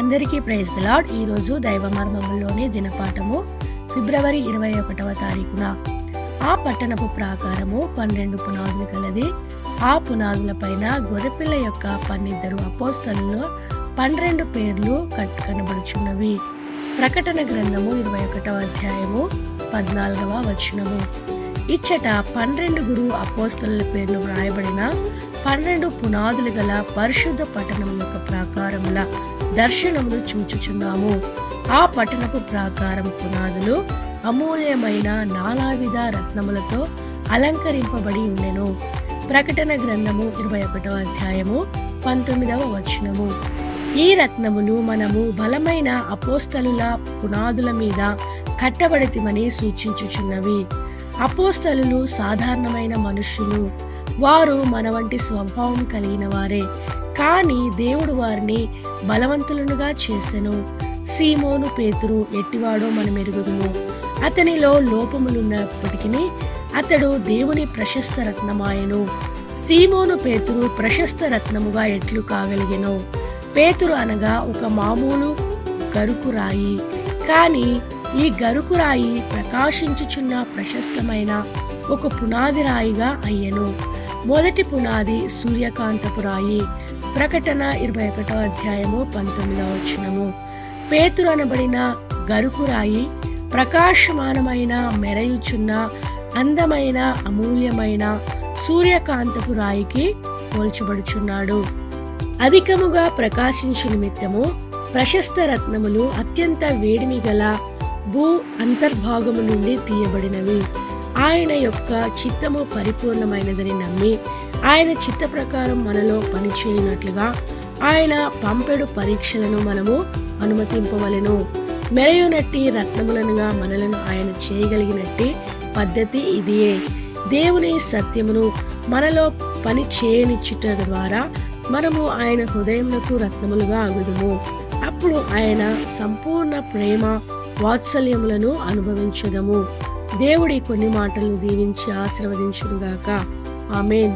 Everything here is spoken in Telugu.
అందరికీ ప్రైజ్ ద లాడ్ ఈరోజు దైవ మర్మములోని దినపాఠము ఫిబ్రవరి ఇరవై ఒకటవ తారీఖున. ఆ పట్టణపు ప్రాకారము పన్నెండు పునాదులు కలది. ఆ పునాదుల పైన గొర్రెపిల్ల యొక్క పన్నిద్దరు అపోస్తలలో పన్నెండు పేర్లు కట్ కనబడుచున్నవి. ప్రకటన గ్రంథము ఇరవై ఒకటవ అధ్యాయము పద్నాలుగవ వచనము. ఇచ్చట పన్నెండుగురు అపోస్తల పేర్లు వ్రాయబడిన పన్నెండు పునాదులు గల పరిశుద్ధ పట్టణం యొక్క ప్రాకారముల దర్శనములు చూచుచున్నాము. ఆ పట్టణపు ప్రాకారం పునాదులు అమూల్యమైన నానావిధ రత్నములతో అలంకరింపబడి ఉండెను. ప్రకటన గ్రంథము ఇరవై ఒకటవ అధ్యాయము పంతొమ్మిదవ వచనము. ఈ రత్నములు మనము బలమైన అపోస్తలుల పునాదుల మీద కట్టబడితిమని సూచించుచున్నవి. అపోస్తలు సాధారణమైన మనుషులు. వారు మన వంటి స్వభావం కలిగిన వారే. కానీ దేవుడు వారిని బలవంతులనుగా చేసెను. సీమోను పేతురు ఎట్టివాడో మనం ఎరుగుదుము అతనిలో లోపములున్నప్పటికీ అతడు దేవుని ప్రశస్త రత్నమాయను. సీమోను పేతురు ప్రశస్త రత్నముగా ఎట్లు కాగలిగెను. పేతురు అనగా ఒక మామూలు గరుకురాయి కానీ ఈ గరుకురాయి ప్రకాశించుచున్న ప్రశస్తమైన ఒక పునాది రాయిగా అయ్యను. మొదటి పునాది సూర్యకాంతపురాయి. ప్రకటన ఇరవై ఒకటో అధ్యాయము పంతొమ్మిదవ వచనము. పేతురు అనబడిన గరుకురాయి ప్రకాశమానమైన మెరయుచున్న అందమైన అమూల్యమైన సూర్యకాంతపు రాయికి పోల్చబడుచున్నాడు. అధికముగా ప్రకాశించు నిమిత్తము ప్రశస్త రత్నములు అత్యంత వేడిమి గల భూ అంతర్భాగము నుండి తీయబడినవి. ఆయన యొక్క చిత్తము పరిపూర్ణమైనదని నమ్మి ఆయన చిత్త ప్రకారం మనలో పనిచేయనట్లుగా ఆయన పంపెడు పరీక్షలను మనము అనుమతింపవలెను. మెరయునట్టి రత్నములనుగా మనలను ఆయన చేయగలిగినట్టి పద్ధతి ఇదియే. దేవుని సత్యమును మనలో పని చేయనిచ్చుట ద్వారా మనము ఆయన హృదయములకు రత్నములుగా అగుదుము అప్పుడు ఆయన సంపూర్ణ ప్రేమ వాత్సల్యములను అనుభవించదము. దేవుడి కొన్ని మాటలను దీవించి ఆశీర్వదించుగాక ఆమెన్.